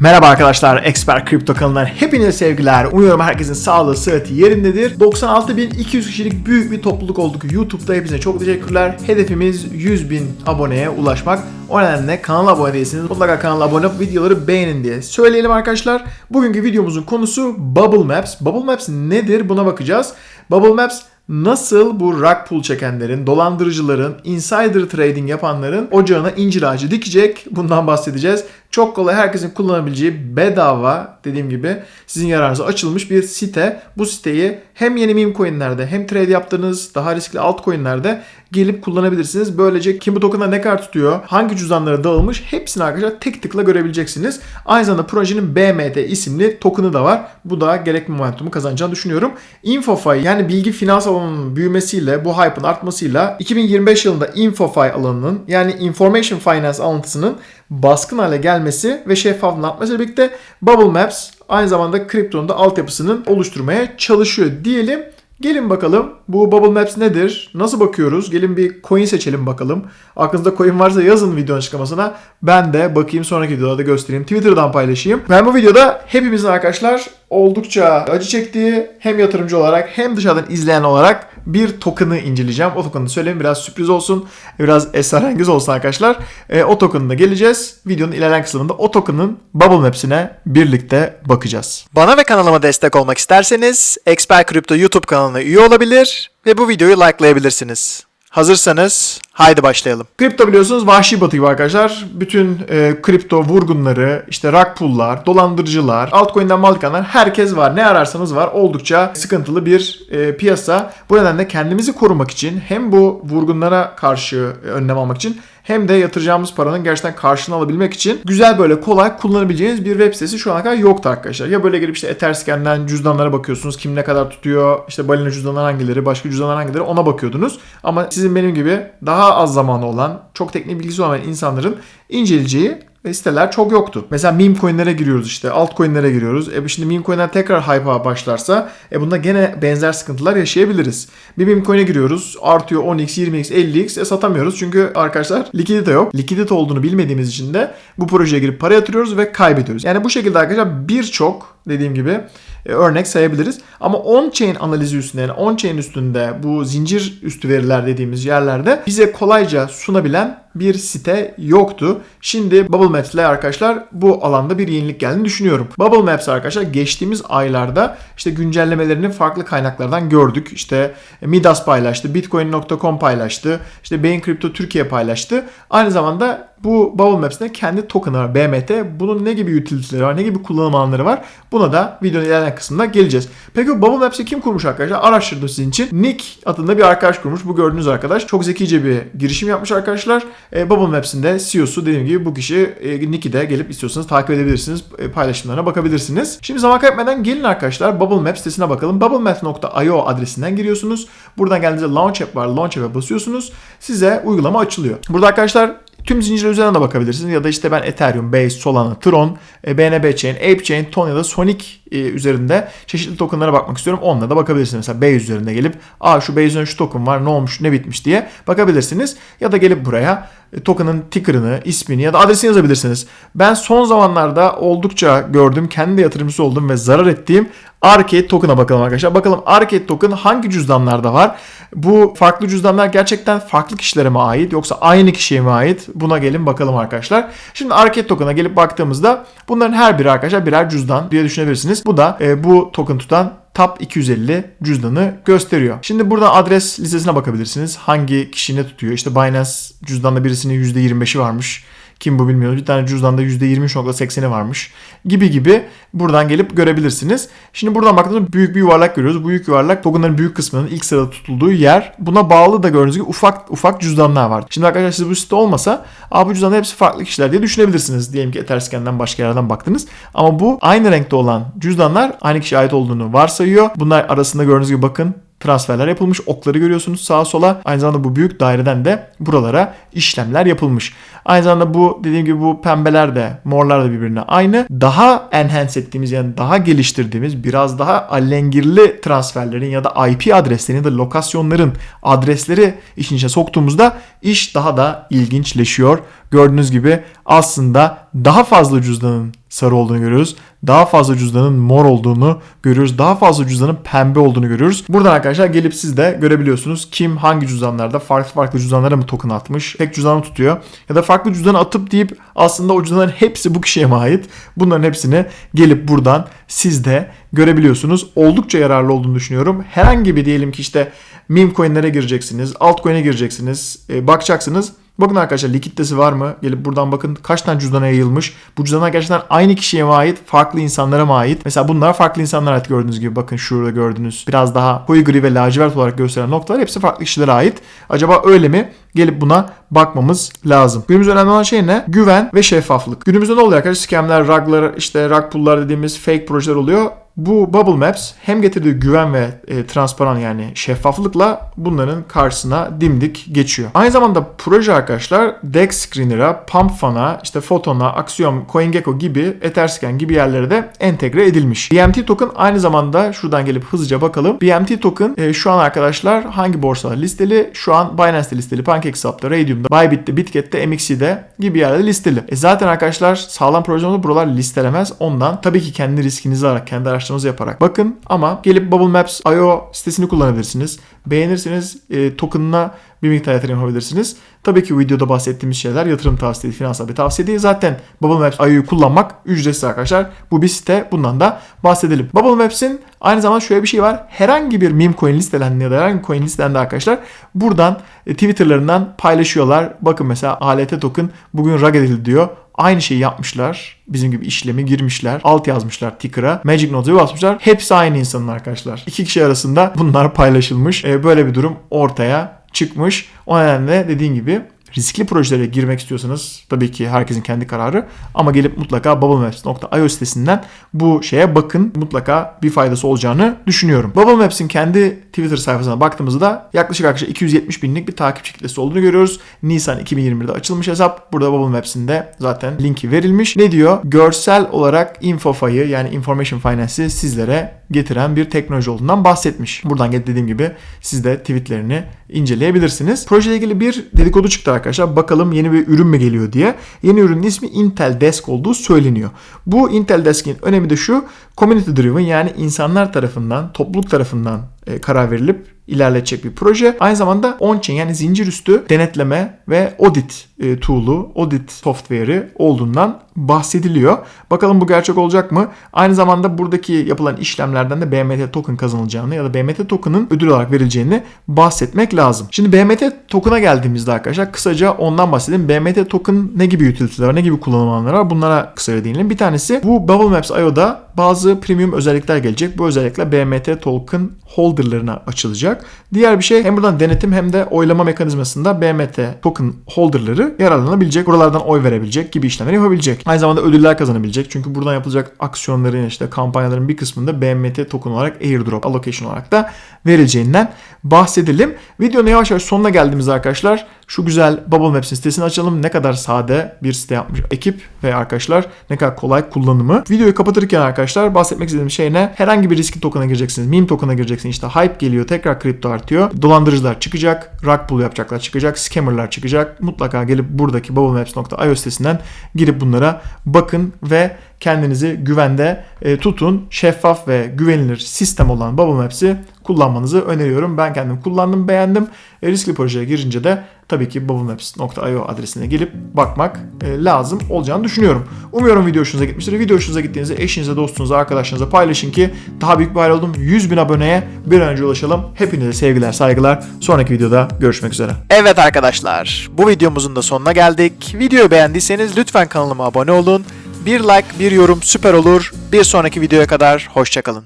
Merhaba arkadaşlar, Expert Kripto kanalından hepinize sevgiler. Umuyorum herkesin sağlığı, sıhhati yerindedir. 96.200 kişilik büyük bir topluluk olduk YouTube'da. Hepinize çok teşekkürler. Hedefimiz 100.000 aboneye ulaşmak. O nedenle kanala abone değilseniz mutlaka kanala abone olup videoları beğenin diye söyleyelim arkadaşlar. Bugünkü videomuzun konusu Bubble Maps. Bubble Maps nedir buna bakacağız. Bubble Maps nasıl bu rug pull çekenlerin, dolandırıcıların, insider trading yapanların ocağına incir ağacı dikecek bundan bahsedeceğiz. Çok kolay herkesin kullanabileceği bedava dediğim gibi sizin yararınıza açılmış bir site. Bu siteyi hem yeni meme coinlerde hem trade yaptığınız daha riskli altcoinlerde gelip kullanabilirsiniz. Böylece kim bu token'a ne kadar tutuyor, hangi cüzdanlara dağılmış hepsini arkadaşlar tek tıkla görebileceksiniz. Aynı zamanda projenin BMT isimli token'ı da var. Bu da gerekli momentumu kazanacağını düşünüyorum. InfoFi yani bilgi finans alanının büyümesiyle bu hype'ın artmasıyla 2025 yılında InfoFi alanının yani Information Finance alıntısının baskın hale gelmesi ve şeffaflığın artmasıyla birlikte Bubble Maps aynı zamanda kriptonun da altyapısının oluşturmaya çalışıyor diyelim. Gelin bakalım bu Bubble Maps nedir? Nasıl bakıyoruz? Gelin bir coin seçelim bakalım. Aklınızda coin varsa yazın videonun açıklamasına. Ben de bakayım sonraki videoda göstereyim. Twitter'dan paylaşayım. Ben bu videoda hepimizin arkadaşlar oldukça acı çektiği hem yatırımcı olarak hem dışarıdan izleyen olarak bir token'ı inceleyeceğim. O token'ı söyleyeyim biraz sürpriz olsun. Biraz esrarengiz olsun arkadaşlar. E, o token'ına geleceğiz. Videonun ilerleyen kısmında o token'ın Bubble Maps'ine birlikte bakacağız. Bana ve kanalıma destek olmak isterseniz Expert Crypto YouTube kanalına üye olabilir ve bu videoyu likelayabilirsiniz. Hazırsanız haydi başlayalım. Kripto biliyorsunuz vahşi batı gibi arkadaşlar. Bütün e, kripto vurgunları, işte rug pull'lar, dolandırıcılar, altcoin'den malkanlar herkes var. Ne ararsanız var. Oldukça sıkıntılı bir e, piyasa. Bu nedenle kendimizi korumak için hem bu vurgunlara karşı e, önlem almak için hem de yatıracağımız paranın gerçekten karşılığını alabilmek için güzel böyle kolay kullanabileceğiniz bir web sitesi şu ana kadar yoktu arkadaşlar. Ya böyle girip işte Etherscan'den cüzdanlara bakıyorsunuz. Kim ne kadar tutuyor, işte balina cüzdanlar hangileri, başka cüzdanlar hangileri ona bakıyordunuz. Ama sizin benim gibi daha az zamanı olan, çok teknik bilgisi olmayan insanların inceleyeceği siteler çok yoktu. Mesela meme coinlere giriyoruz işte, altcoinlere giriyoruz. E şimdi meme coinler tekrar hype'a başlarsa e bunda gene benzer sıkıntılar yaşayabiliriz. Bir meme coin'e giriyoruz, artıyor 10x, 20x, 50x e satamıyoruz çünkü arkadaşlar likidite yok. Likidite olduğunu bilmediğimiz için de bu projeye girip para yatırıyoruz ve kaybediyoruz. Yani bu şekilde arkadaşlar birçok dediğim gibi e, örnek sayabiliriz. Ama on-chain analizi üstünde yani on-chain üstünde bu zincir üstü veriler dediğimiz yerlerde bize kolayca sunabilen bir site yoktu. Şimdi Bubble Maps ile arkadaşlar bu alanda bir yenilik geldiğini düşünüyorum. Bubble Maps arkadaşlar geçtiğimiz aylarda işte güncellemelerini farklı kaynaklardan gördük. İşte Midas paylaştı, Bitcoin.com paylaştı, işte Beyin Crypto Türkiye paylaştı. Aynı zamanda bu Bubble Maps'in kendi token'ı var BMT. Bunun ne gibi utility'leri var, ne gibi kullanım alanları var? Buna da videonun ilerleyen kısmında geleceğiz. Peki bu Bubble Maps'i kim kurmuş arkadaşlar? Araştırdım sizin için. Nick adında bir arkadaş kurmuş. Bu gördüğünüz arkadaş. Çok zekice bir girişim yapmış arkadaşlar. E, Bubble Maps'in de CEO'su dediğim gibi bu kişi e, Nick'i de gelip istiyorsanız takip edebilirsiniz. E, paylaşımlarına bakabilirsiniz. Şimdi zaman kaybetmeden gelin arkadaşlar Bubble Maps sitesine bakalım. Bubblemaps.io adresinden giriyorsunuz. Buradan geldiğinizde Launch App var. Launch App'e basıyorsunuz. Size uygulama açılıyor. Burada arkadaşlar Tüm zincirler üzerinden de bakabilirsiniz ya da işte ben Ethereum, Base, Solana, Tron, e, BNB Chain, Ape Chain, Ton ya da Sonic e, üzerinde çeşitli tokenlara bakmak istiyorum. Onunla da bakabilirsiniz. Mesela Base üzerinde gelip aa şu Base üzerinde şu token var ne olmuş ne bitmiş diye bakabilirsiniz. Ya da gelip buraya e, token'ın ticker'ını, ismini ya da adresini yazabilirsiniz. Ben son zamanlarda oldukça gördüm, kendi yatırımcısı oldum ve zarar ettiğim Arcade token'a bakalım arkadaşlar. Bakalım Arcade token hangi cüzdanlarda var? Bu farklı cüzdanlar gerçekten farklı kişilere mi ait yoksa aynı kişiye mi ait? Buna gelin bakalım arkadaşlar. Şimdi Arcade token'a gelip baktığımızda bunların her biri arkadaşlar birer cüzdan diye düşünebilirsiniz. Bu da e, bu token tutan Top 250 cüzdanı gösteriyor. Şimdi burada adres listesine bakabilirsiniz. Hangi kişi ne tutuyor? İşte Binance cüzdanda birisinin %25'i varmış. Kim bu bilmiyorum. Bir tane cüzdanda %23.80'i varmış. Gibi gibi buradan gelip görebilirsiniz. Şimdi buradan baktığımızda büyük bir yuvarlak görüyoruz. Bu büyük yuvarlak tokenların büyük kısmının ilk sırada tutulduğu yer. Buna bağlı da gördüğünüz gibi ufak ufak cüzdanlar var. Şimdi arkadaşlar siz bu site olmasa Aa, bu cüzdanlar hepsi farklı kişiler diye düşünebilirsiniz. Diyelim ki Etherscan'dan başka yerlerden baktınız. Ama bu aynı renkte olan cüzdanlar aynı kişiye ait olduğunu varsayıyor. Bunlar arasında gördüğünüz gibi bakın transferler yapılmış. Okları görüyorsunuz sağa sola. Aynı zamanda bu büyük daireden de buralara işlemler yapılmış. Aynı zamanda bu dediğim gibi bu pembeler de morlar da birbirine aynı. Daha enhance ettiğimiz yani daha geliştirdiğimiz biraz daha alengirli transferlerin ya da IP adreslerinin da lokasyonların adresleri işin içine soktuğumuzda iş daha da ilginçleşiyor. Gördüğünüz gibi aslında daha fazla cüzdanın sarı olduğunu görüyoruz. Daha fazla cüzdanın mor olduğunu görüyoruz. Daha fazla cüzdanın pembe olduğunu görüyoruz. Buradan arkadaşlar gelip siz de görebiliyorsunuz. Kim hangi cüzdanlarda farklı farklı cüzdanlara mı token atmış. Tek cüzdanı tutuyor. Ya da farklı cüzdanı atıp deyip aslında o cüzdanların hepsi bu kişiye mi ait? Bunların hepsini gelip buradan siz de görebiliyorsunuz. Oldukça yararlı olduğunu düşünüyorum. Herhangi bir diyelim ki işte meme coinlere gireceksiniz. Altcoin'e gireceksiniz. E, bakacaksınız. Bakın arkadaşlar likiditesi var mı? Gelip buradan bakın kaç tane cüzdana yayılmış. Bu cüzdanlar gerçekten aynı kişiye mi ait? Farklı insanlara mı ait? Mesela bunlar farklı insanlara ait gördüğünüz gibi. Bakın şurada gördüğünüz biraz daha koyu gri ve lacivert olarak gösteren noktalar hepsi farklı kişilere ait. Acaba öyle mi? Gelip buna bakmamız lazım. Günümüzde önemli olan şey ne? Güven ve şeffaflık. Günümüzde ne oluyor arkadaşlar? Scamler, ruglar, işte rug pull'lar dediğimiz fake projeler oluyor. Bu Bubble Maps hem getirdiği güven ve e, transparan yani şeffaflıkla bunların karşısına dimdik geçiyor. Aynı zamanda proje arkadaşlar Dex Screener'a, PumpFun'a, işte Photon'a, Axiom, CoinGecko gibi Etherscan gibi yerlere de entegre edilmiş. BMT token aynı zamanda şuradan gelip hızlıca bakalım. BMT token e, şu an arkadaşlar hangi borsalar listeli? Şu an Binance'de listeli, PancakeSwap'ta, Radium'da, Bybit'te, Bitket'te, MXC'de gibi yerlerde listeli. E zaten arkadaşlar sağlam projelerinde buralar listelemez. Ondan tabii ki kendi riskinizi alarak, kendi araştırmanızı yaparak bakın ama gelip Bubble Maps IO sitesini kullanabilirsiniz. Beğenirseniz e, token'ına bir miktar yatırım yapabilirsiniz. Tabii ki videoda bahsettiğimiz şeyler yatırım tavsiye finansal bir tavsiye değil. Zaten Bubble Maps IO'yu kullanmak ücretsiz arkadaşlar. Bu bir site. Bundan da bahsedelim. Bubble Maps'in aynı zamanda şöyle bir şey var. Herhangi bir meme coin listelendi ya da herhangi bir coin listelendi arkadaşlar. Buradan e, Twitter'larından paylaşıyorlar. Bakın mesela ALT token bugün rug edildi diyor. Aynı şeyi yapmışlar. Bizim gibi işlemi girmişler. Alt yazmışlar ticker'a. Magic Notes'a basmışlar. Hepsi aynı insanın arkadaşlar. İki kişi arasında bunlar paylaşılmış. E, böyle bir durum ortaya çıkmış. O nedenle dediğim gibi riskli projelere girmek istiyorsanız tabii ki herkesin kendi kararı ama gelip mutlaka bubblemaps.io sitesinden bu şeye bakın. Mutlaka bir faydası olacağını düşünüyorum. Bubble Maps'in kendi Twitter sayfasına baktığımızda yaklaşık arkadaşlar 270 binlik bir takipçi kitlesi olduğunu görüyoruz. Nisan 2021'de açılmış hesap. Burada Bubble Maps'in de zaten linki verilmiş. Ne diyor? Görsel olarak InfoFi'yi yani Information Finance'i sizlere getiren bir teknoloji olduğundan bahsetmiş. Buradan dediğim gibi siz de tweetlerini inceleyebilirsiniz. Projeyle ilgili bir dedikodu çıktı arkadaşlar. Bakalım yeni bir ürün mü geliyor diye. Yeni ürünün ismi Intel Desk olduğu söyleniyor. Bu Intel Desk'in önemi de şu. Community driven yani insanlar tarafından, topluluk tarafından e, karar verilip ilerletecek bir proje. Aynı zamanda on-chain yani zincir üstü denetleme ve audit e, tool'u, audit software'i olduğundan bahsediliyor. Bakalım bu gerçek olacak mı? Aynı zamanda buradaki yapılan işlemlerden de BMT token kazanılacağını ya da BMT token'ın ödül olarak verileceğini bahsetmek lazım. Şimdi BMT token'a geldiğimizde arkadaşlar kısaca ondan bahsedelim. BMT token ne gibi utility'ler var, ne gibi kullanım var? Bunlara kısaca değinelim. Bir tanesi bu Bubble Maps IO'da bazı premium özellikler gelecek. Bu özellikler BMT token holderlarına açılacak. Diğer bir şey hem buradan denetim hem de oylama mekanizmasında BMT token holderları yararlanabilecek. Buralardan oy verebilecek gibi işlemler yapabilecek. Aynı zamanda ödüller kazanabilecek. Çünkü buradan yapılacak aksiyonların işte kampanyaların bir kısmında BMT token olarak airdrop allocation olarak da verileceğinden bahsedelim. Videonun yavaş yavaş sonuna geldiğimizde arkadaşlar şu güzel Bubble Maps'in sitesini açalım. Ne kadar sade bir site yapmış ekip ve arkadaşlar ne kadar kolay kullanımı. Videoyu kapatırken arkadaşlar bahsetmek istediğim şey ne? Herhangi bir riski token'a gireceksiniz. Meme token'a gireceksiniz. İşte hype geliyor. Tekrar kripto artıyor. Dolandırıcılar çıkacak. Rug pull yapacaklar çıkacak. Scammerlar çıkacak. Mutlaka gelip buradaki bubblemaps.io sitesinden girip bunlara bakın ve kendinizi güvende e, tutun. Şeffaf ve güvenilir sistem olan Bubble Maps'i kullanmanızı öneriyorum. Ben kendim kullandım, beğendim. E, riskli projeye girince de tabii ki bubblemaps.io adresine gelip bakmak e, lazım olacağını düşünüyorum. Umuyorum video hoşunuza gitmiştir. Video hoşunuza gittiğinizde eşinize, dostunuza, arkadaşlarınıza paylaşın ki daha büyük bir hayal oldum. 100 bin aboneye bir an önce ulaşalım. Hepinize sevgiler, saygılar. Sonraki videoda görüşmek üzere. Evet arkadaşlar, bu videomuzun da sonuna geldik. Videoyu beğendiyseniz lütfen kanalıma abone olun. Bir like, bir yorum süper olur. Bir sonraki videoya kadar hoşçakalın.